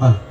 Uh,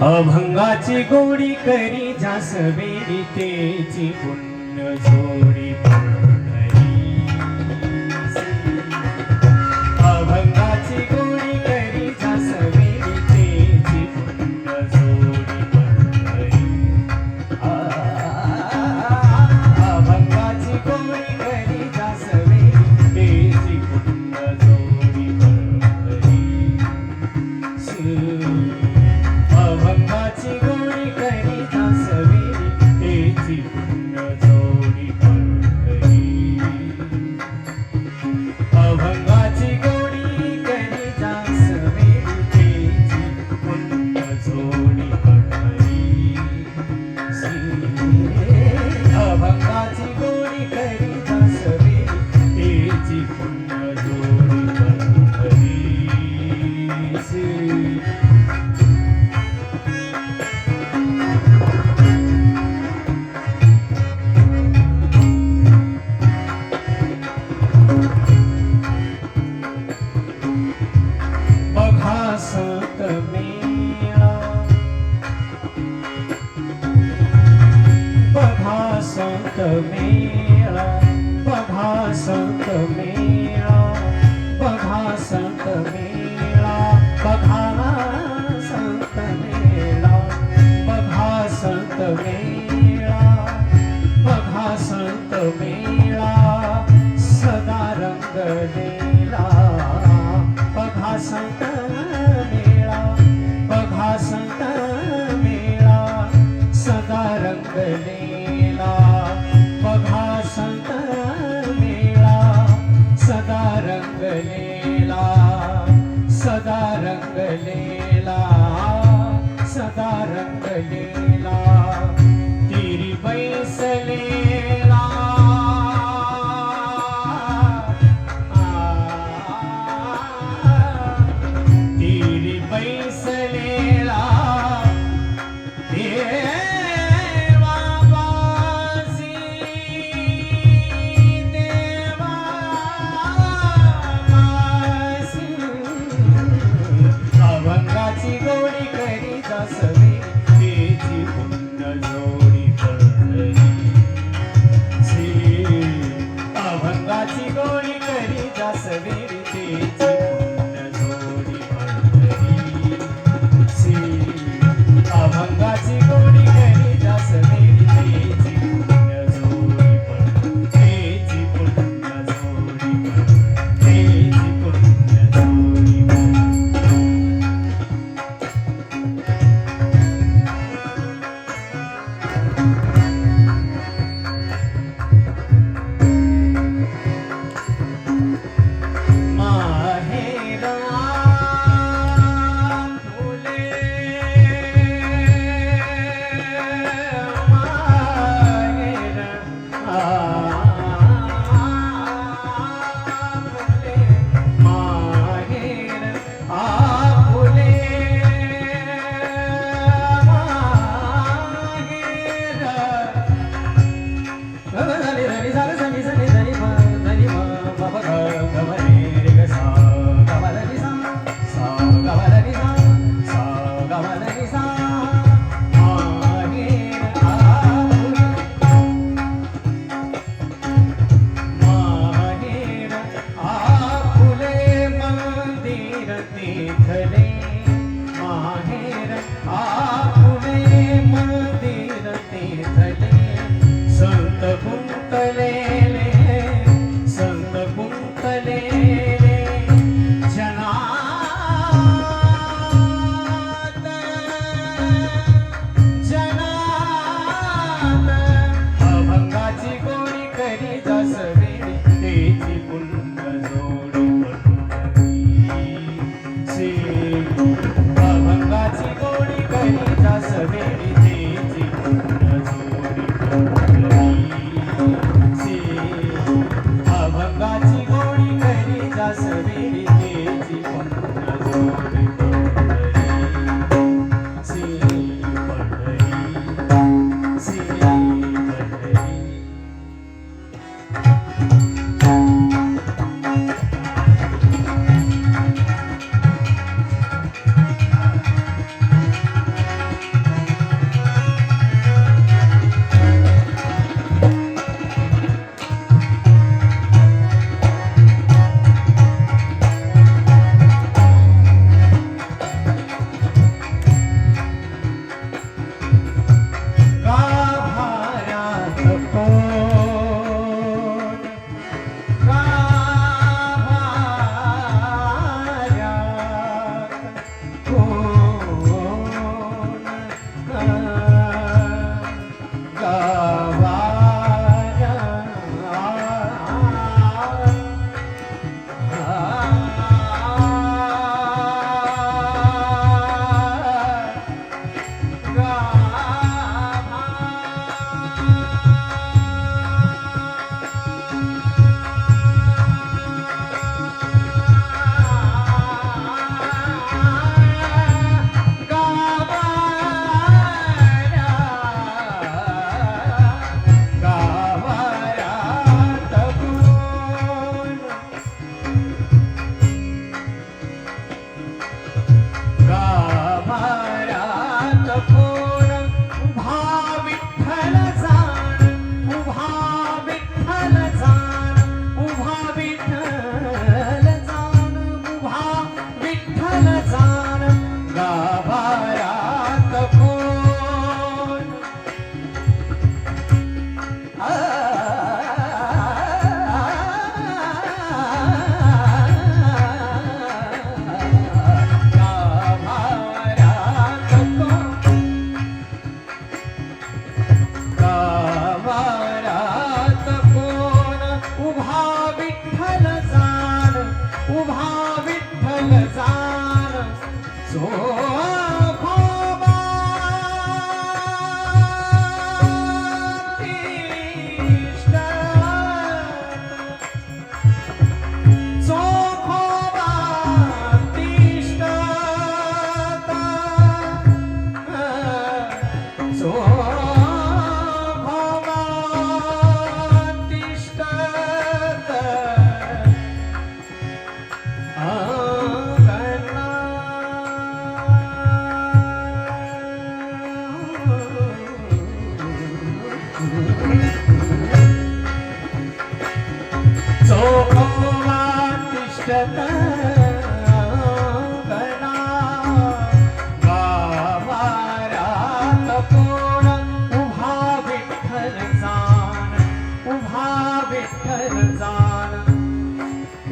अभंगाची गोडी करी जास berry तेची पुण्य झोडी संत में Thank you. So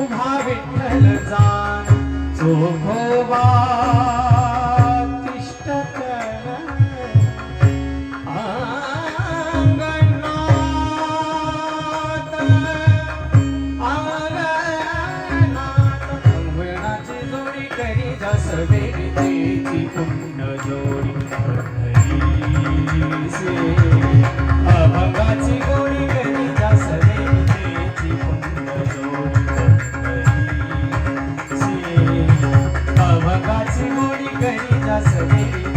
उभा विठ्ठल जाण चोखोबा तिष्ठत अंगणात अंगणात अंगणाची जोडी करी जस जोडी अभंगाची गोडी coração.